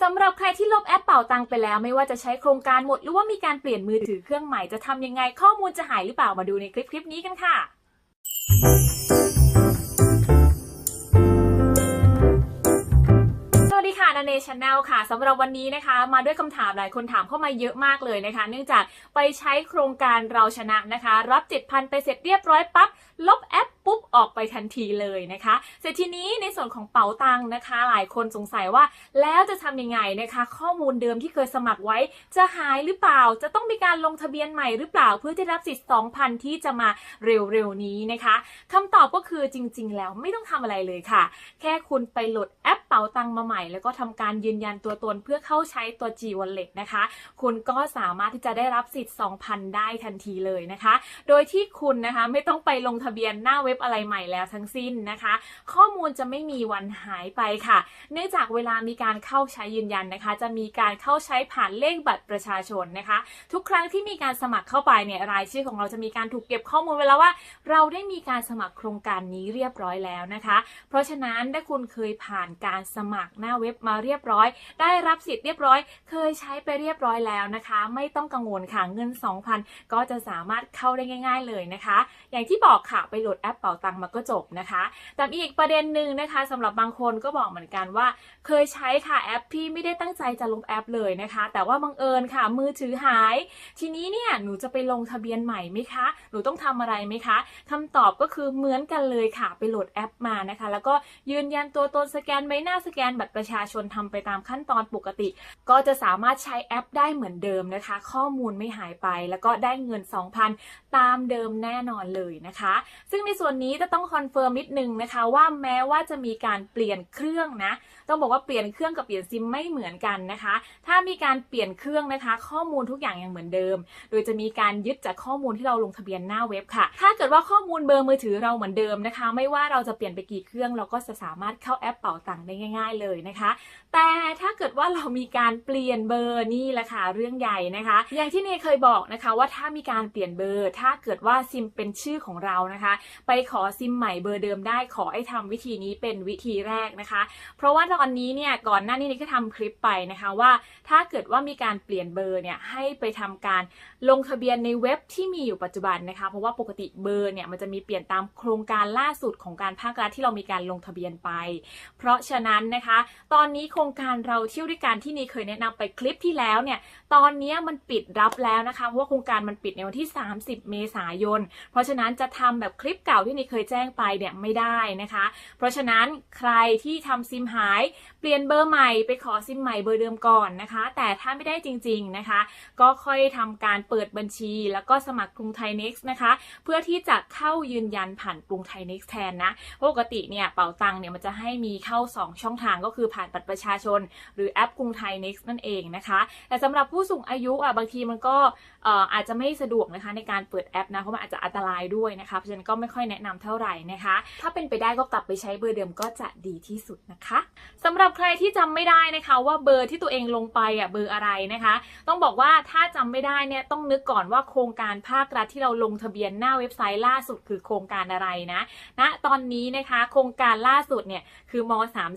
สำหรับใครที่ลบแอปเป่าตังไปแล้ว ไม่ว่าจะใช้โครงการหมดหรือว่ามีการเปลี่ยนมือถือเครื่องใหม่จะทำยังไงข้อมูลจะหายหรือเปล่ามาดูในคลิปคลิปนี้กันค่ะ สวัสดีค่ะนันเนชแนลค่ะสำหรับวันนี้นะคะ มาด้วยคำถามหลายคนถามเข้ามาเยอะมากเลยนะคะ เนื่องจากไปใช้โครงการเราชนะนะคะ รับ 7,000 ไปเสร็จเรียบร้อยปั๊บลบแอปปุ๊บออกไปทันทีเลยนะคะเสร็จทีนี้ในส่วนของเป๋าตังค์นะคะ หลายคนสงสัยว่าแล้วจะทำยังไงนะคะ ข้อมูลเดิมที่เคยสมัครไว้ จะหายหรือเปล่า จะต้องมีการลงทะเบียนใหม่หรือเปล่าเพื่อที่รับสิทธิ์ 2,000 ที่จะมาเร็วๆนี้นะคะคำตอบก็คือจริง ๆ แล้วไม่ต้องทำอะไรเลยค่ะ แค่คุณไปโหลดแอป เป๋าตังมาใหม่ แล้วก็ทำการยืนยันตัวตนเพื่อเข้าใช้ตัว G Wallet นะคะ คุณก็สามารถที่จะได้รับสิทธิ์ 2,000 ได้ทันทีเลยนะคะ โดยที่คุณนะคะไม่ต้องไปลงทะเบียนหน้าเว็บอะไรใหม่แล้วทั้งสิ้นนะคะ ข้อมูลจะไม่มีวันหายไปค่ะ เนื่องจากเวลามีการเข้าใช้ยืนยันนะคะ จะมีการเข้าใช้ผ่านเลขบัตรประชาชนนะคะ ทุกครั้งที่มีการสมัครเข้าไปเนี่ยรายชื่อของเราจะมีการถูกเก็บข้อมูลไว้แล้วว่า เราได้มีการสมัครโครงการนี้เรียบร้อยแล้วนะคะ เพราะฉะนั้นถ้าคุณเคยผ่านการสมัครหน้าเว็บมาเรียบร้อย ได้รับสิทธิ์เรียบร้อย เคยใช้ไปเรียบร้อยแล้วนะคะ ไม่ต้องกังวลค่ะเงิน 2,000 ก็จะสามารถเข้าได้ง่าย ๆ เลยนะคะ อย่างที่บอกค่ะไปโหลดแอปเป่าตังมาก็จบนะคะ แต่อีกประเด็นหนึ่งนะคะสำหรับบางคนก็บอกเหมือนกันว่า เคยใช้ค่ะแอปที่ไม่ได้ตั้งใจจะลบแอปเลยนะคะ แต่ว่าบังเอิญค่ะมือถือหาย ทีนี้เนี่ยหนูจะไปลงทะเบียนใหม่ไหมคะ หนูต้องทำอะไรไหมคะคำตอบก็คือเหมือนกันเลยค่ะไปโหลดแอปมานะคะ แล้วก็ยืนยันตัวตนสแกนใบหน้าาสแกนบัตรประชาชนทำไปตามขั้นตอนปกติ ก็จะสามารถใช้แอปได้เหมือนเดิมนะคะ ข้อมูลไม่หายไปแล้วก็ได้เงิน 2,000 ตามเดิมแน่นอนเลยนะคะ ซึ่งในส่วนนี้จะต้องคอนเฟิร์มนิดนึงนะคะว่าแม้ว่าจะมีการเปลี่ยนเครื่องนะต้องบอกว่าเปลี่ยนเครื่องกับเปลี่ยนซิมไม่เหมือนกันนะคะ ถ้ามีการเปลี่ยนเครื่องนะคะ ข้อมูลทุกอย่างยังเหมือนเดิม โดยจะมีการยึดจากข้อมูลที่เราลงทะเบียนหน้าเว็บค่ะ ถ้าเกิดว่าข้อมูลเบอร์มือถือเราเหมือนเดิมนะคะ ไม่ว่าเราจะเปลี่ยนไปกี่เครื่องเราก็จะสามารถเข้าแอปเป่าตังค์ได้ง่าย ๆเลยนะคะ แต่ถ้าเกิดว่าเรามีการเปลี่ยนเบอร์นี่แหละค่ะเรื่องใหญ่นะคะ อย่างที่เนยเคยบอกนะคะว่าถ้ามีการเปลี่ยนเบอร์ ถ้าเกิดว่าซิมเป็นชื่อของเรานะคะ ไปขอซิมใหม่เบอร์เดิมได้ขอให้ทำวิธีนี้เป็นวิธีแรกนะคะ เพราะว่าตอนนี้เนี่ยก่อนหน้านี้เนี่ก็ทำคลิปไปนะคะว่า ถ้าเกิดว่ามีการเปลี่ยนเบอร์เนี่ยให้ไปทำการลงทะเบียนในเว็บที่มีอยู่ปัจจุบันนะคะ เพราะว่าปกติเบอร์เนี่ยมันจะมีเปลี่ยนตามโครงการล่าสุดของการภาครัฐที่เรามีการลงทะเบียนไป เพราะฉะนั้นนะคะ ตอนนี้โครงการเราเที่ยวด้วยกันที่นี่เคยแนะนำไปคลิปที่แล้วเนี่ย ตอนนี้มันปิดรับแล้วนะคะเพราะว่าโครงการมันปิดในวันที่ 30 เมษายน เพราะฉะนั้นจะทำแบบคลิปเก่าที่นี่เคยแจ้งไปเนี่ยไม่ได้นะคะ เพราะฉะนั้นใครที่ทำซิมหายเปลี่ยนเบอร์ใหม่ไปขอซิมใหม่เบอร์เดิมก่อนนะคะ แต่ถ้าไม่ได้จริงๆนะคะ ก็ค่อยทำการเปิดบัญชี แล้วก็สมัครกรุงไทย Next นะคะ เพื่อที่จะเข้ายืนยันผ่านกรุงไทย Next แทนนะเพราะปกติเนี่ยเป๋าตังค์เนี่ยมันจะให้มีเข้า 2ช่องทางก็คือผ่านบัตรประชาชน หรือแอปกรุงไทย Next นั่นเองนะคะ แต่สำหรับผู้สูงอายุอะบางทีมันก็ออาจจะไม่สะดวกนะคะในการเปิดแอปนะเพราะมันอาจจะอันตรายด้วยนะคะเพราะฉะนั้นก็ไม่ค่อยแนะนำเท่าไหร่นะคะ ถ้าเป็นไปได้ก็กลับไปใช้เบอร์เดิมก็จะดีที่สุดนะคะสำหรับใครที่จำไม่ได้นะคะว่าเบอร์ที่ตัวเองลงไปอะเบอร์อะไรนะคะ ต้องบอกว่าถ้าจำไม่ได้เนี่ยต้องนึกก่อนว่าโครงการภาครัฐที่เราลงทะเบียนหน้าเว็บไซต์ล่าสุดคือโครงการอะไรนะณตอนนี้นะคะ โครงการล่าสุดเนี่ยคือม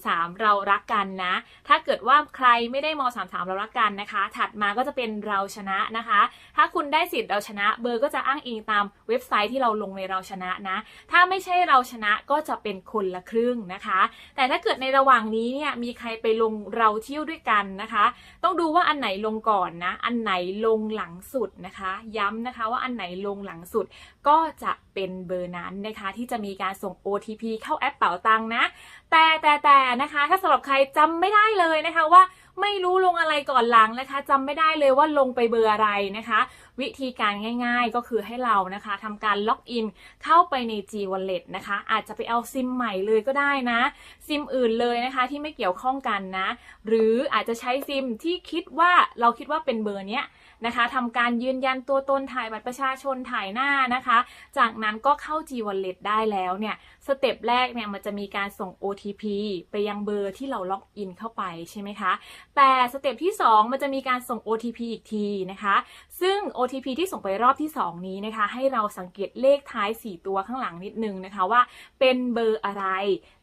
33 เรารักกันนะ ถ้าเกิดว่าใครไม่ได้ม 33 เรารักกันนะคะ ถัดมาก็จะเป็นเราชนะนะคะ ถ้าคุณได้สิทธิ์เราชนะเบอร์ก็จะอ้างอิงตามเว็บไซต์ที่เราลงในเราชนะนะ ถ้าไม่ใช่เราชนะก็จะเป็นคนละครึ่งนะคะ แต่ถ้าเกิดในระหว่างนี้เนี่ยมีใครไปลงเราเที่ยวด้วยกันนะคะ ต้องดูว่าอันไหนลงก่อนนะ อันไหนลงหลังสุดนะคะ ย้ำนะคะว่าอันไหนลงหลังสุดก็จะเป็นเบอร์นั้นนะคะ ที่จะมีการส่ง OTP เข้าแอปเป๋าตังค์นะ แต่แต่แต่นะคะ ถ้าสำหรับใครจำไม่ได้เลยนะคะว่าไม่รู้ลงอะไรก่อนหลังนะคะจำไม่ได้เลยว่าลงไปเบอร์อะไรนะคะ วิธีการง่ายๆ ก็คือให้เรานะคะทำการล็อกอินเข้าไปใน G Wallet นะคะ อาจจะไปเอาซิมใหม่เลยก็ได้นะ ซิมอื่นเลยนะคะที่ไม่เกี่ยวข้องกันนะ หรืออาจจะใช้ซิมที่คิดว่าเราคิดว่าเป็นเบอร์เนี้ยนะคะทำการยืนยันตัวตนถ่ายบัตรประชาชนถ่ายหน้านะคะ จากนั้นก็เข้า G Wallet ได้แล้วเนี่ยสเต็ปแรกเนี่ยมันจะมีการส่ง OTP ไปยังเบอร์ที่เราล็อกอินเข้าไปใช่ไหมคะ แต่สเต็ปที่ 2 มันจะมีการส่ง OTP อีกทีนะคะ ซึ่ง OTP OTP ที่ส่งไปรอบที่ 2 นี้นะคะ ให้เราสังเกตเลขท้าย 4 ตัวข้างหลังนิดนึงนะคะว่าเป็นเบอร์อะไร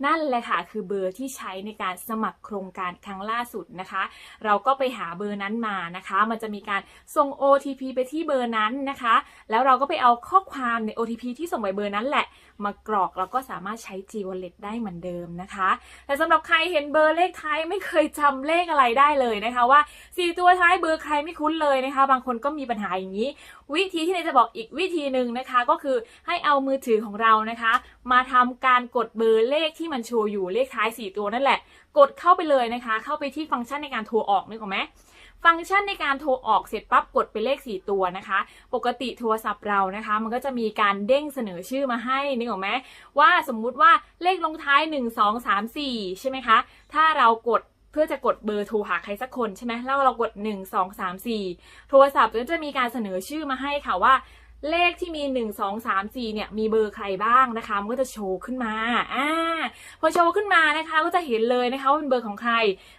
นั่นแหละค่ะ คือเบอร์ที่ใช้ในการสมัครโครงการครั้งล่าสุดนะคะ เราก็ไปหาเบอร์นั้นมานะคะ มันจะมีการส่ง OTP ไปที่เบอร์นั้นนะคะ แล้วเราก็ไปเอาข้อความใน OTP ที่ส่งไปเบอร์นั้นแหละ มากรอกแล้วก็สามารถใช้ G Wallet ได้เหมือนเดิมนะคะ แต่สำหรับใครเห็นเบอร์เลขท้ายไม่เคยจำเลขอะไรได้เลยนะคะว่า 4 ตัวท้ายเบอร์ใครไม่คุ้นเลยนะคะ บางคนก็มีปัญหาอย่างนี้ วิธีที่เนยจะบอกอีกวิธีหนึ่งนะคะ ก็คือให้เอามือถือของเรานะคะ มาทำการกดเบอร์เลขที่มันโชว์อยู่เลขท้าย 4 ตัวนั่นแหละ กดเข้าไปเลยนะคะ เข้าไปที่ฟังก์ชันในการโทรออกนึกออกไหมฟังก์ชันในการโทรออกเสร็จปั๊บกดไปเลข 4 ตัวนะคะ ปกติโทรศัพท์เรานะคะ มันก็จะมีการเด้งเสนอชื่อมาให้นึกออกไหมว่าสมมุติว่าเลขลงท้าย 1 2 3 4 ใช่ไหมคะ ถ้าเรากด เพื่อจะกดเบอร์โทรหาใครสักคนใช่ไหมแล้วเรากด 1 2 3 4 โทรศัพท์ก็จะมีการเสนอชื่อมาให้ค่ะว่าเลขที่มี 1 2 3 4 เนี่ย มีเบอร์ใครบ้างนะคะ มันก็จะโชว์ขึ้นมา อ่า พอโชว์ขึ้นมานะคะ ก็จะเห็นเลยนะคะว่าเป็นเบอร์ของใคร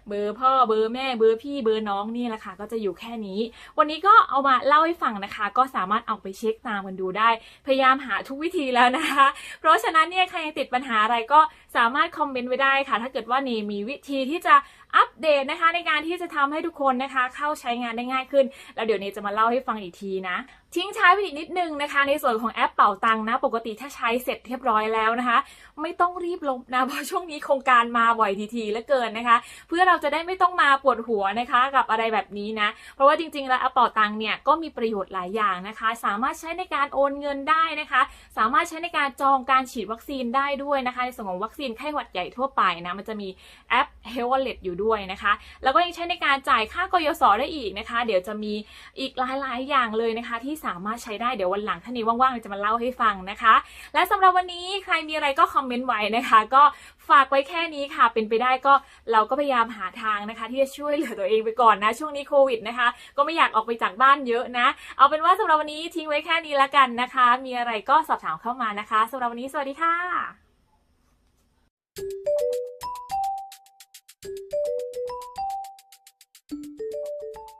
เบอร์พ่อ เบอร์แม่ เบอร์พี่ เบอร์น้องนี่แหละค่ะ ก็จะอยู่แค่นี้ วันนี้ก็เอามาเล่าให้ฟังนะคะ ก็สามารถเอาไปเช็คตามกันดูได้ พยายามหาทุกวิธีแล้วนะคะ เพราะฉะนั้นเนี่ยใครยังติดปัญหาอะไรก็ สามารถคอมเมนต์ไว้ได้ค่ะ ถ้าเกิดว่าเนมีวิธีที่จะอัปเดตนะคะ ในการที่จะทำให้ทุกคนนะคะ เข้าใช้งานได้ง่ายขึ้น แล้วเดี๋ยวเนจะมาเล่าให้ฟังอีกทีนะทิ้งท้ไว้อีกนิดนึงนะคะ ในส่วนของแอปเป่าตังค์นะ ปกติถ้าใช้เสร็จเรียบร้อยแล้วนะคะ ไม่ต้องรีบลบนะเพราะช่วงนี้โครงการมาบ่อยทีๆเหลือเกินนะคะ เพื่อเราจะได้ไม่ต้องมาปวดหัวนะคะ กับอะไรแบบนี้นะ เพราะว่าจริงๆ แล้วแอปเป่าตังค์เนี่ยก็มีประโยชน์หลายอย่างนะคะ สามารถใช้ในการโอนเงินได้นะคะ สามารถใช้ในการจองการฉีดวัคซีนได้ด้วยนะคะ ในส่วนของวัคซีนไข้หวัดใหญ่ทั่วไปนะมันจะมีแอป Health Wallet อยู่ด้วยนะคะ แล้วก็ยังใช้ในการจ่ายค่ากยศได้อีกนะคะ เดี๋ยวจะมีอีกหลายๆ อย่างเลยนะคะ ที่สามารถใช้ได้เดี๋ยววันหลังถ้านี้ว่างๆจะมาเล่าให้ฟังนะคะ และสำหรับวันนี้ใครมีอะไรก็คอมเมนต์ไว้นะคะ ก็ฝากไว้แค่นี้ค่ะ เป็นไปได้ก็เราก็พยายามหาทางนะคะ ที่จะช่วยเหลือตัวเองไปก่อนนะ ช่วงนี้โควิดนะคะ ก็ไม่อยากออกไปจากบ้านเยอะนะ เอาเป็นว่าสำหรับวันนี้ทิ้งไว้แค่นี้ละกันนะคะ มีอะไรก็สอบถามเข้ามานะคะสำหรับวันนี้สวัสดีค่ะ you